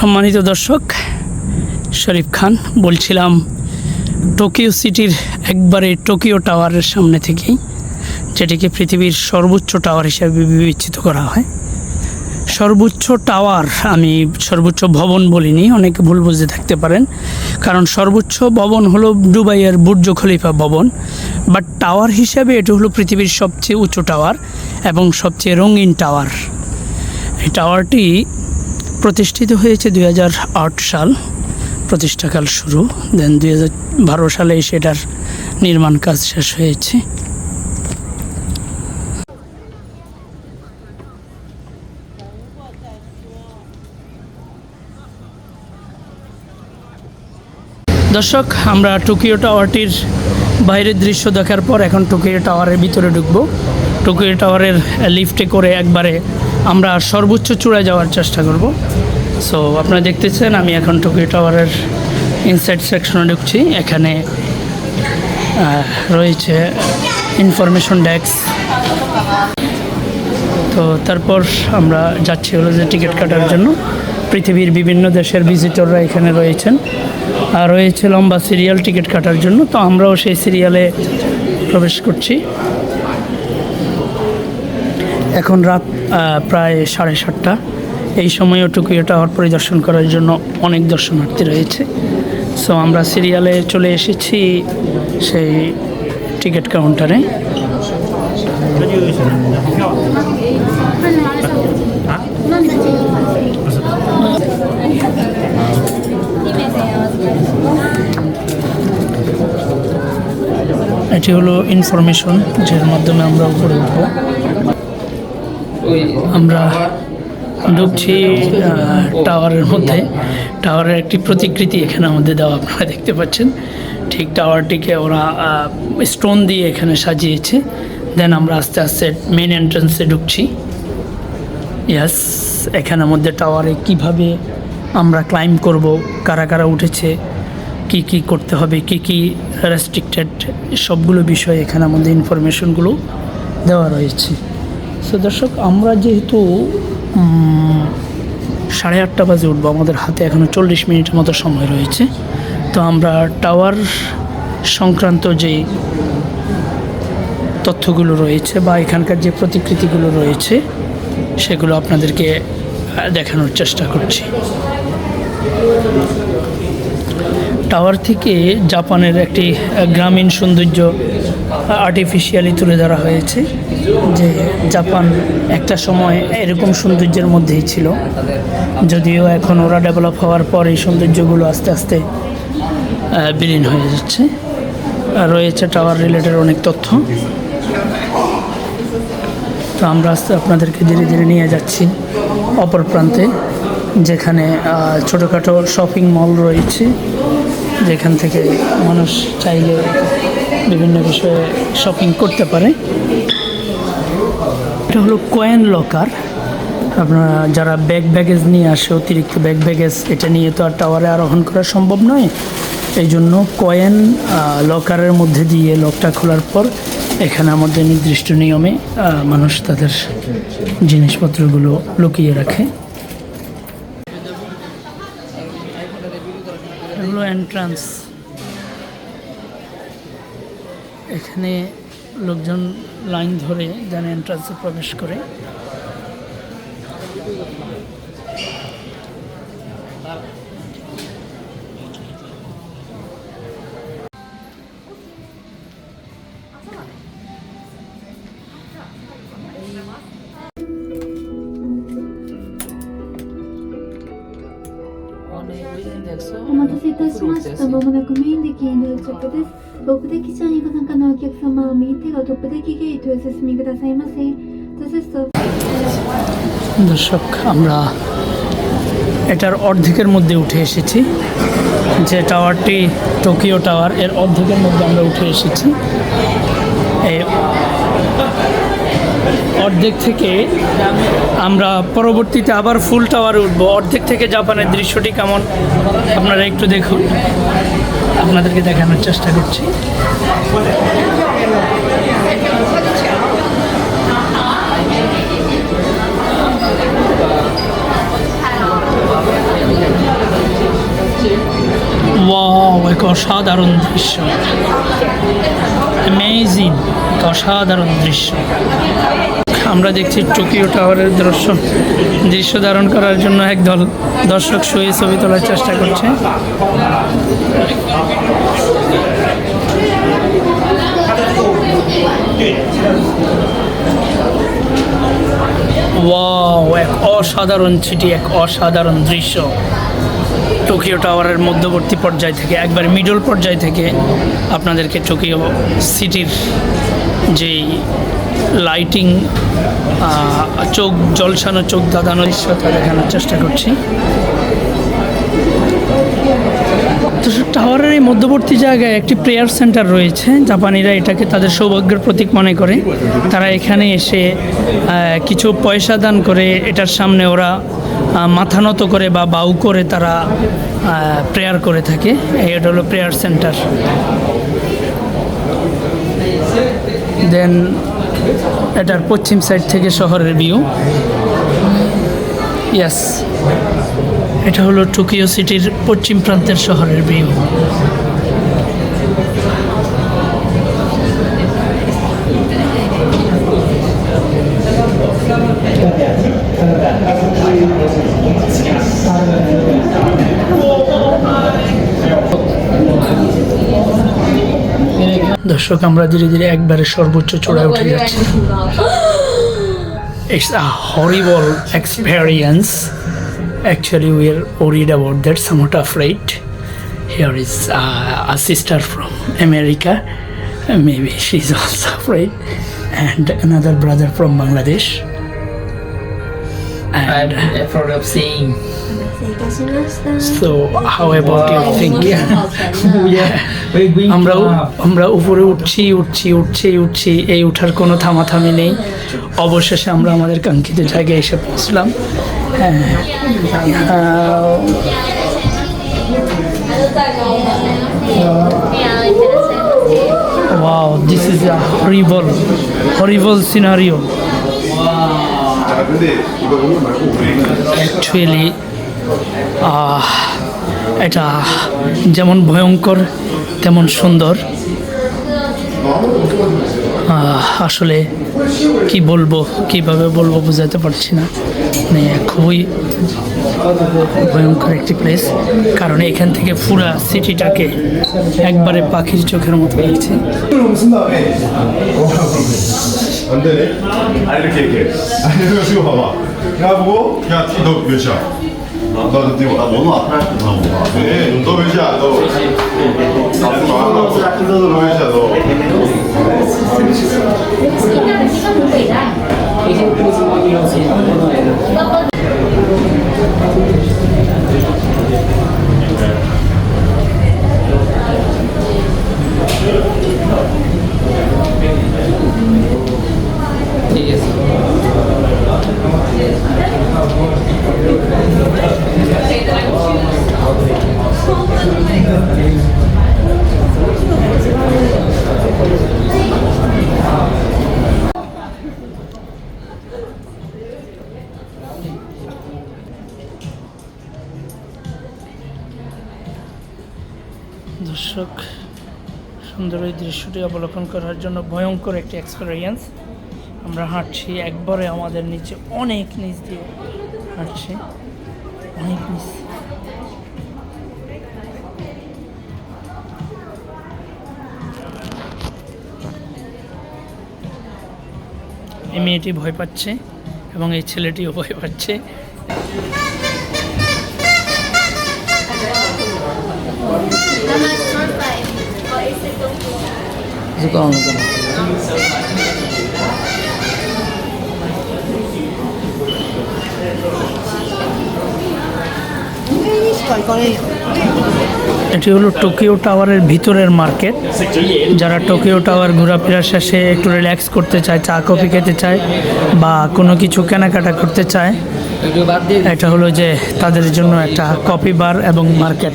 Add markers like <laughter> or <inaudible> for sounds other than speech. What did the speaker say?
সম্মানিত দর্শক, শরীফ খান, বলছিলাম টোকিও সিটির একবারে টোকিও টাওয়ারের সামনে থেকেই, যেটিকে পৃথিবীর সর্বোচ্চ টাওয়ার হিসেবে বিবেচিত করা হয়। সর্বোচ্চ টাওয়ার আমি সর্বোচ্চ ভবন বলিনি, অনেকে ভুল বুঝতে থাকতে পারেন, কারণ সর্বোচ্চ ভবন হলো দুবাইয়ের বুর্জ খলিফা ভবন, বাট টাওয়ার হিসাবে এটি হলো পৃথিবীর সবচেয়ে উঁচু টাওয়ার এবং সবচেয়ে রঙিন টাওয়ার। এই টাওয়ারটি প্রতিষ্ঠিত হয়েছে দুই হাজার আট সাল। প্রতিষ্ঠাকাল শুরু। দেন দুই বারো সালে সেটার নির্মাণ কাজ শেষ হয়েছে। দর্শক, আমরা টোকিও টাওয়ারটির বাইরের দৃশ্য দেখার পর এখন টোকিও টাওয়ারের ভিতরে ঢুকবো। টোকিও টাওয়ারের লিফটে করে একবারে আমরা সর্বোচ্চ চূড়ায় যাওয়ার চেষ্টা করব। সো আপনারা দেখতেছেন, আমি এখন টোকিও টাওয়ারের ইনসাইড সেকশনে ঢুকছি। এখানে রয়েছে ইনফরমেশন ডেস্ক তো তারপর আমরা যাচ্ছি হলো যে টিকিট কাটার জন্য। পৃথিবীর বিভিন্ন দেশের ভিজিটররা এখানে রয়েছেন। আর রয়েছে লম্বা সিরিয়াল টিকিট কাটার জন্য। তো আমরাও সেই সিরিয়ালে প্রবেশ করছি। এখন রাত প্রায় সাড়ে সাতটা। এই সময়ও টোকিও টাওয়ার পরিদর্শন করার জন্য অনেক দর্শনার্থী রয়েছে। সো আমরা সিরিয়ালে চলে এসেছি সেই টিকিট কাউন্টারে। এটি হলো ইনফরমেশন যার মাধ্যমে আমরা উপরে উঠবো। আমরা ঢুকছি টাওয়ারের মধ্যে। টাওয়ারের একটি প্রতিকৃতি এখানে আমাদের দেওয়া আপনারা দেখতে পাচ্ছেন। ঠিক টাওয়ারটিকে ওরা স্টোন দিয়ে এখানে সাজিয়েছে। দেন আমরা আস্তে আস্তে মেন এন্ট্রান্সে ঢুকছি। ইয়াস এখানের মধ্যে টাওয়ারে কীভাবে আমরা ক্লাইম করব, কারা কারা উঠেছে, কি কি করতে হবে, কি কি রেস্ট্রিক্টেড সবগুলো বিষয় এখানে আমাদের ইনফরমেশনগুলো দেওয়া রয়েছে। সো দর্শক, আমরা যেহেতু সাড়ে আটটা বাজে উঠবো, আমাদের হাতে এখনও চল্লিশ মিনিটের মতো সময় রয়েছে, তো আমরা টাওয়ার সংক্রান্ত যে তথ্যগুলো রয়েছে বা এখানকার যে প্রতিকৃতিগুলো রয়েছে, সেগুলো আপনাদেরকে দেখানোর চেষ্টা করছি। টাওয়ার থেকে জাপানের একটি গ্রামীণ সৌন্দর্য আর্টিফিশিয়ালি তুলে ধরা হয়েছে যে জাপান একটা সময় এরকম সৌন্দর্যের মধ্যেই ছিল। যদিও এখন ওরা ডেভেলপ হওয়ার পর এই সৌন্দর্যগুলো আস্তে আস্তে বিলীন হয়ে যাচ্ছে। রয়েছে টাওয়ার রিলেটেড অনেক তথ্য। তো আমরা আস্তে আপনাদেরকে ধীরে ধীরে নিয়ে যাচ্ছি অপর প্রান্তে, যেখানে ছোটোখাটো শপিং মল রয়েছে। যেখান থেকে মানুষ চাইলে বিভিন্ন বিষয়ে শপিং করতে পারে। এটা হলো কয়েন লকার আপনারা যারা ব্যাগ ব্যাগেজ নিয়ে আসে, অতিরিক্ত ব্যাগ ব্যাগেজ এটা নিয়ে তো আর টাওয়ারে আরোহণ করা সম্ভব নয়। এই জন্য কয়েন লকারের মধ্যে দিয়ে লকটা খোলার পর এখানে আমাদের নির্দিষ্ট নিয়মে মানুষ তাদের জিনিসপত্রগুলো লুকিয়ে রাখে। এগুলো এন্ট্রান্স এখানে লোকজন লাইন ধরে যেন এন্ট্রান্সে প্রবেশ করে। 待たせいたしました。まもなくメインデッキに到着です。トップデッキ車にご参加のお客様は右手がトップデッキゲートへお進みくださいませ。Das ist so. দর্শক আমরা এটার অর্ধেকের মধ্যে উঠে এসেছি যে টাওয়ারটি টোকিও টাওয়ার এর অর্ধেকের মধ্যে আমরা উঠে এসেছি এই অর্ধেক থেকে আমরা পরবর্তীতে আবার ফুল টাওয়ারে উঠবো। অর্ধেক থেকে জাপানের দৃশ্যটি কেমন? আপনারা একটু দেখুন। আপনাদেরকে দেখানোর চেষ্টা করছি। এক অসাধারণ দৃশ্য। অ্যামেজিং অসাধারণ দৃশ্য। আমরা দেখছি টোকিও টাওয়ারের দৃশ্য। দৃশ্য ধারণ করার জন্য একদল দর্শক শুয়ে ছবি তোলার চেষ্টা করছে। ওয়াও, এক অসাধারণ সিটি, এক অসাধারণ দৃশ্য। টোকিও টাওয়ারের মধ্যবর্তী পর্যায় থেকে, একবার মিডল পর্যায় থেকে আপনাদেরকে টোকিও সিটির যেই লাইটিং চোখ, জলসানো চোখ দাদানো দৃশ্যটা দেখানোর চেষ্টা করছি। টাওয়ারের এই মধ্যবর্তী জায়গায় একটি প্রেয়ার সেন্টার রয়েছে। জাপানিরা এটাকে তাদের সৌভাগ্যের প্রতীক মনে করে। তারা এখানে এসে কিছু পয়সা দান করে এটার সামনে ওরা মাথা নত করে বা বাউ করে তারা প্রেয়ার করে থাকে। এটা হলো প্রেয়ার সেন্টার দেন এটার পশ্চিম সাইড থেকে শহরের ভিউ ইয়াস এটা হলো টোকিও সিটির পশ্চিম প্রান্তের শহরের ভিউ দর্শক আমরা ধীরে ধীরে একবারে সর্বোচ্চ চড়ায় উঠে যাচ্ছি। It's a horrible experience actually we are worried about that somewhat afraid here is a sister from America maybe she is also afraid and another brother from Bangladesh And I'm of seeing. So, how about your thinking? <laughs> <laughs> yeah. আমরা আমরা উপরে উঠছি উঠছি উঠছি উঠছি, এই উঠার কোনো থামাথামি নেই। অবশেষে আমরা আমাদের কাঙ্ক্ষিত জায়গায় এসে পৌঁছলাম। হ্যাঁ, এটা যেমন ভয়ঙ্কর তেমন সুন্দর আহ, আসলে কি বলবো কিভাবে বলবো বোঝাতে পারছি না মানে খুবই ভয়ঙ্কর একটি প্লেস কারণ এখান থেকে পুরা সিটিটাকে একবারে পাখির চোখের মতো লাগছে 무슨 다음에 안 되네 아 이렇게 이렇게 아니 이거 지금 봐봐 해보고 야너 몇이야? 어? 나 근데 나 원호 앞에 할게 나 원호 앞에 너 왜지야 너 너 왜지야 너 이제 무슨 말이라서 이거 দৃশ্যটি অবলোকন করার জন্য ভয়ঙ্কর একটি এক্সপিরিয়েন্স আমরা হাঁটছি, একবারে আমাদের নিচে অনেক নিচ দিয়ে হাঁটছি। অনেক নিচ। এই মেয়েটি ভয় পাচ্ছে এবং এই ছেলেটিও ভয় পাচ্ছে। কিছু কম হবে এটি হলো টোকিও টাওয়ারের ভিতরের মার্কেট। যারা টোকিও টাওয়ার ঘোরাফেরা শেষে একটু রিল্যাক্স করতে চায়, চা, কফি খেতে চায় বা কোনো কিছু কেনাকাটা করতে চায়, এটা হলো যে তাদের জন্য একটা কফি বার এবং মার্কেট